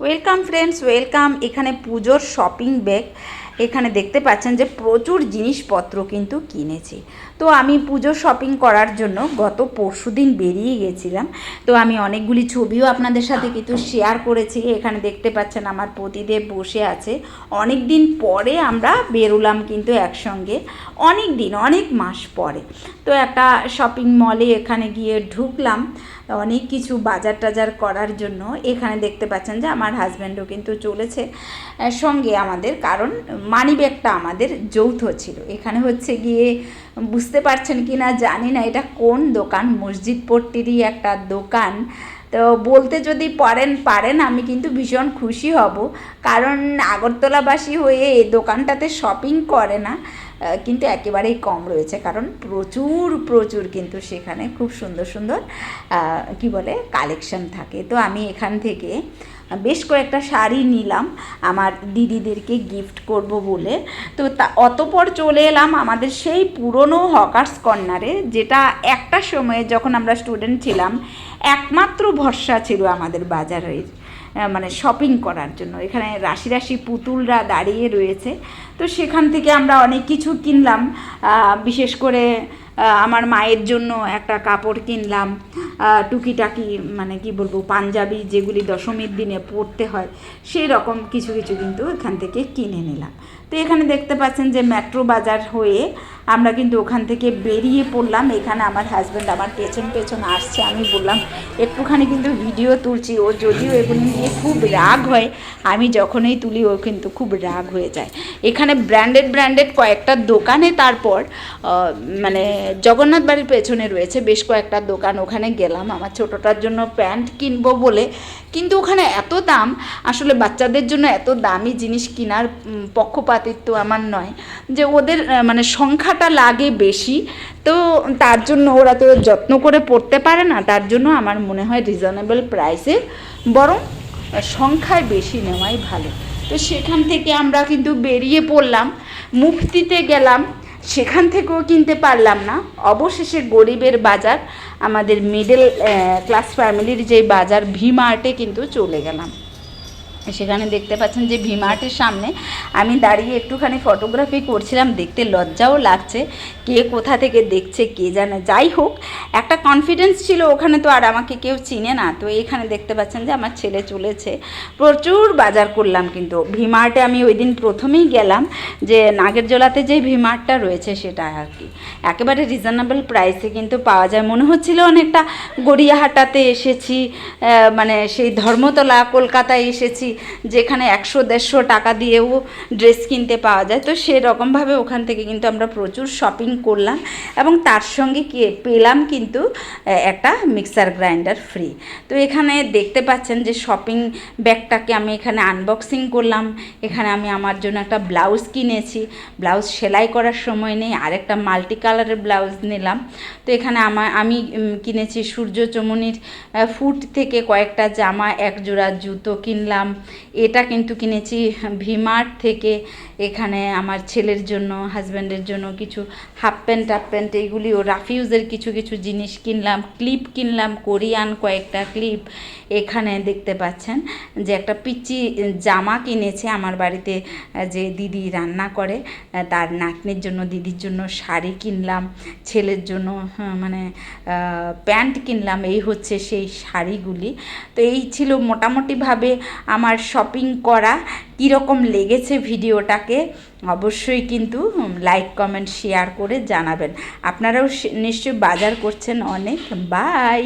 Welcome friends welcome এখানে পুজোর shopping bag এখানে দেখতে পাচ্ছেন যে প্রচুর জিনিসপত্র কিন্তু কিনেছি। তো আমি পুজোর শপিং করার জন্য গত পরশু দিন বেরিয়ে গেছিলাম। তো আমি অনেকগুলি ছবিও আপনাদের সাথে কিন্তু শেয়ার করেছি। এখানে দেখতে পাচ্ছেন আমার পতিদেব বসে আছে। অনেক দিন পরে আমরা বেরোলাম কিন্তু একসঙ্গে। অনেক দিন অনেক মাস পরে। তো একটা শপিং মলে এখানে গিয়ে ঢুকলাম। অনেক কিছু বাজার টাজার করার জন্য। এখানে দেখতে পাচ্ছেন যে আমার হাজব্যান্ডও কিন্তু চলেছে। সঙ্গে আমাদের কারণ মানি ব্যাগটা আমাদের যৌথ ছিল। এখানে হচ্ছে গিয়ে বুঝতে পারছেন কি না জানি না এটা কোন দোকান, মসজিদ পট্টিরই একটা দোকান। তো বলতে যদি পারেন পারেন, আমি কিন্তু ভীষণ খুশি হব। কারণ আগরতলাবাসী হয়ে এই দোকানটাতে শপিং করে না। কিন্তু একেবারেই কম রয়েছে, কারণ প্রচুর প্রচুর কিন্তু সেখানে খুব সুন্দর সুন্দর কি বলে কালেকশন থাকে। তো আমি এখান থেকে বেশ কয়েকটা শাড়ি নিলাম, আমার দিদিদেরকে গিফট করব বলে। তো তা, অতপর চলে এলাম আমাদের সেই পুরনো হকার্স কর্নারে যেটা একটা সময়ে যখন আমরা স্টুডেন্ট ছিলাম, একমাত্র ভরসা ছিল আমাদের বাজারের। মানে শপিং করার জন্য। এখানে রাশি রাশি পুতুলরা দাঁড়িয়ে রয়েছে। তো সেখান থেকে আমরা অনেক কিছু কিনলাম। বিশেষ করে আমার মায়ের জন্য একটা কাপড় কিনলাম। টুকিটাকি মানে কি বলব, পাঞ্জাবি যেগুলি দশমীর দিনে পরতে হয়, সেই রকম কিছু কিছু কিন্তু এখান থেকে কিনে নিলাম। তো এখানে দেখতে পাচ্ছেন যে মেট্রো বাজার হয়ে আমরা কিন্তু ওখান থেকে বেরিয়ে পড়লাম। এখানে আমার হাজব্যান্ড আমার পেছন পেছন আসছে আমি বললাম একটুখানি কিন্তু ভিডিও তুলছি। ও যদিও এগুলো নিয়ে খুব রাগ হয় আমি যখনই তুলি ও কিন্তু খুব রাগ হয়ে যায়। এখানে ব্র্যান্ডেড ব্র্যান্ডেড কয়েকটা দোকানে তারপর মানে জগন্নাথ বাড়ির পেছনে রয়েছে বেশ কয়েকটা দোকান। ওখানে গেলাম আমার ছোটোটার জন্য প্যান্ট কিনবো বলে। কিন্তু ওখানে এত দাম আসলে বাচ্চাদের জন্য এত দামি জিনিস কেনার উম, পক্ষপাতিত্ব আমার নয়, যে ওদের মানে সংখ্যাটা লাগে বেশি, তো তার জন্য ওরা তো যত্ন করে পড়তে পারে না, তার জন্য আমার মনে হয় রিজনেবল প্রাইসে বরং সংখ্যায় বেশি নেওয়াই ভালো। তো সেখান থেকে আমরা কিন্তু বেরিয়ে পড়লাম মুফতিতে গেলাম, সেখান থেকেও কিনতে পারলাম না। অবশেষে গরিবের বাজার, আমাদের মিডল ক্লাস ফ্যামিলির যে বাজার ভি মার্টে কিন্তু চলে গেলাম। সেখানে দেখতে পাচ্ছেন যে ভিমার্টের সামনে আমি দাঁড়িয়ে একটুখানি ফটোগ্রাফি করছিলাম, দেখতে লজ্জাও লাগছে, কে কোথা থেকে দেখছে, কে জানে। যাই হোক, একটা কনফিডেন্স ছিল ওখানে তো, আর আমাকে কেউ চিনে না। তো এখানে দেখতে পাচ্ছেন যে আমার ছেলে চলেছে। প্রচুর বাজার করলাম কিন্তু। ভিমার্টে আমি ওই দিন প্রথমেই গেলাম যে নাগেরজোলাতে যে ভিমার্টটা রয়েছে সেটা আর কি। একেবারে রিজনেবল প্রাইসে কিন্তু পাওয়া যায়। মনে হচ্ছিল অনেকটা গড়িয়াহাটাতে এসেছি মানে সেই ধর্মতলা, কলকাতায় এসেছি। যেখানে একশো, দেড়শো টাকা দিয়েও ড্রেস কিনতে পাওয়া যায়। তো সেরকমভাবে ওখান থেকে কিন্তু আমরা প্রচুর শপিং করলাম এবং তার সঙ্গে কি পেলাম কিন্তু একটা মিক্সার গ্রাইন্ডার ফ্রি তো এখানে দেখতে পাচ্ছেন যে শপিং ব্যাগটাকে আমি এখানে আনবক্সিং করলাম। এখানে আমি আমার জন্য একটা ব্লাউজ কিনেছি। ব্লাউজ সেলাই করার সময় নেই, আরেকটা মাল্টি কালারের ব্লাউজ নিলাম। তো এখানে আমার আমি কিনেছি সূর্য চমনির ফুট থেকে কয়েকটা জামা এক জোড়া জুতো কিনলাম। এটা কিন্তু কিনেছি ভিমার্ট থেকে। এখানে আমার ছেলের জন্য হাজব্যান্ডের জন্য কিছু হাফ প্যান্ট হাফ প্যান্ট এইগুলিও রাফিউজের কিছু কিছু জিনিস কিনলাম। ক্লিপ কিনলাম কোরিয়ান কয়েকটা ক্লিপ এখানে দেখতে পাচ্ছেন যে একটা পিচি জামা কিনেছে আমার বাড়িতে যে দিদি রান্না করে। তার নাতনির জন্য দিদির জন্য শাড়ি কিনলাম ছেলের জন্য হ্যাঁ, মানে প্যান্ট কিনলাম। এই হচ্ছে সেই শাড়িগুলি। তো এই ছিল মোটামুটিভাবে আমার শপিং করা কীরকম লেগেছে ভিডিওটাকে অবশ্যই কিন্তু লাইক কমেন্ট শেয়ার করে জানাবেন। আপনারাও নিশ্চয়ই বাজার করছেন অনেক। বাই